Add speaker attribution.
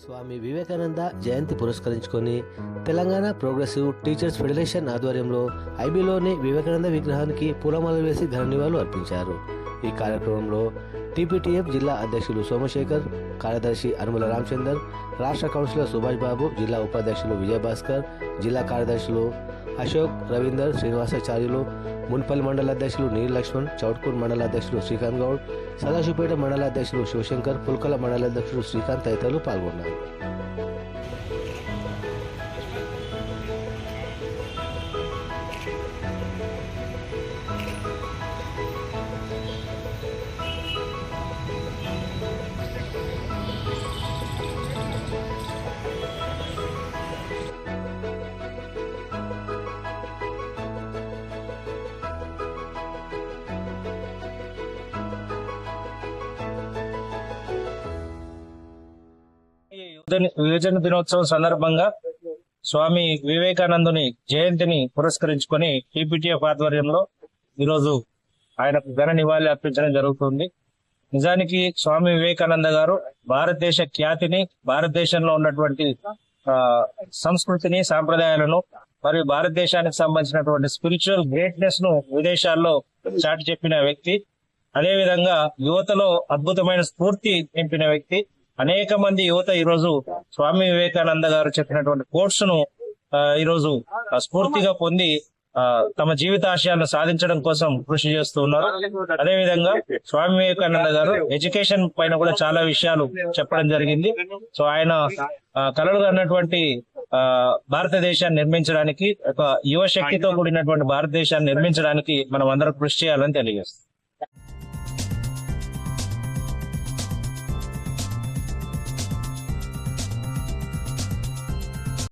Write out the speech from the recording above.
Speaker 1: స్వామి వివేకానంద జయంతి పురస్కరించుకొని Telangana progressive teachers federation ఆధ్వర్యంలో ఐబీలోని వివేకానంద విగ్రహానికి పూలమాల వేసి ఘన నివాళులు అర్పించారు. ఈ కార్యక్రమంలో టీపీటీఎఫ్ జిల్లా అధ్యక్షులు సోమశేఖర్ కార్యదర్శి అనుమల రామచందర్ రాష్ట్ర కౌన్సిలర్ సుభాష్ బాబు జిల్లా ఉపాధ్యక్షులు విజయభాస్కర్ జిల్లా కార్యదర్శులు అశోక్ రవీందర్ శ్రీనివాసాచార్యులు మున్పల్లి మండల అధ్యక్షులు నీర్ లక్ష్మణ్ చౌట్కూర్ మండల అధ్యక్షులు శ్రీకాంత్ గౌడ్ సదాశివపేట మండల అధ్యక్షులు శివశంకర్ పుల్కల మండల అధ్యక్షులు శ్రీకాంత్
Speaker 2: యువజన- దినోత్సవం సందర్భంగా స్వామి వివేకానందుని జయంతిని పురస్కరించుకొని టీపీటీఎఫ్ ఆధ్వర్యంలో ఈరోజు ఆయనకు ఘన నివాళి అర్పించడం జరుగుతుంది. నిజానికి స్వామి వివేకానంద గారు భారతదేశ ఖ్యాతిని భారతదేశంలో ఉన్నటువంటి సంస్కృతిని సాంప్రదాయాలను మరియు భారతదేశానికి సంబంధించినటువంటి స్పిరిచువల్ గ్రేట్నెస్ను విదేశాల్లో చాటి చెప్పిన వ్యక్తి. అదే విధంగా యువతలో అద్భుతమైన స్ఫూర్తి నింపిన వ్యక్తి. అనేక మంది యువత ఈరోజు స్వామి వివేకానంద గారు చెప్పినటువంటి కోర్సును ఈరోజు ఈ రోజు స్ఫూర్తిగా పొంది ఆ, తమ జీవితాశయాలను సాధించడం కోసం కృషి చేస్తూ ఉన్నారు. అదే విధంగా స్వామి వివేకానంద గారు ఎడ్యుకేషన్ పైన కూడా చాలా విషయాలు చెప్పడం జరిగింది. సో ఆయన ఆ, కలలు అన్నటువంటి ఆ, భారతదేశాన్ని నిర్మించడానికి ఒక యువ శక్తితో కూడినటువంటి భారతదేశాన్ని నిర్మించడానికి మనం అందరం కృషి చేయాలని తెలియజేస్తాం